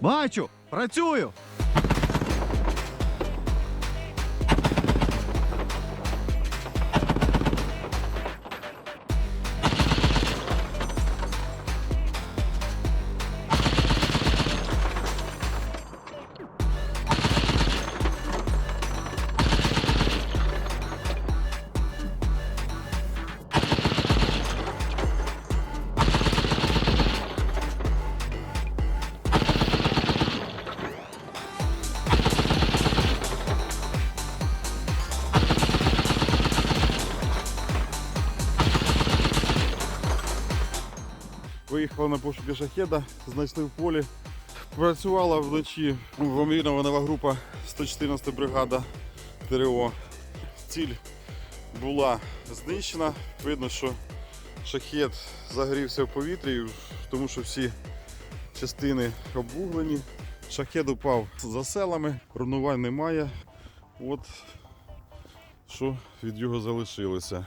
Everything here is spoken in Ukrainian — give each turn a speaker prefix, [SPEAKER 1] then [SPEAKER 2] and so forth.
[SPEAKER 1] Бачу, працюю.
[SPEAKER 2] Виїхали на пошуки шахеда, знайшли в полі. Працювала вночі вомірнована група 114 бригада ТРО. Ціль була знищена. Видно, що шахет загорівся в повітрі, тому що всі частини обуглені. Шахет упав за селами, руйнувань немає. От що від його залишилося.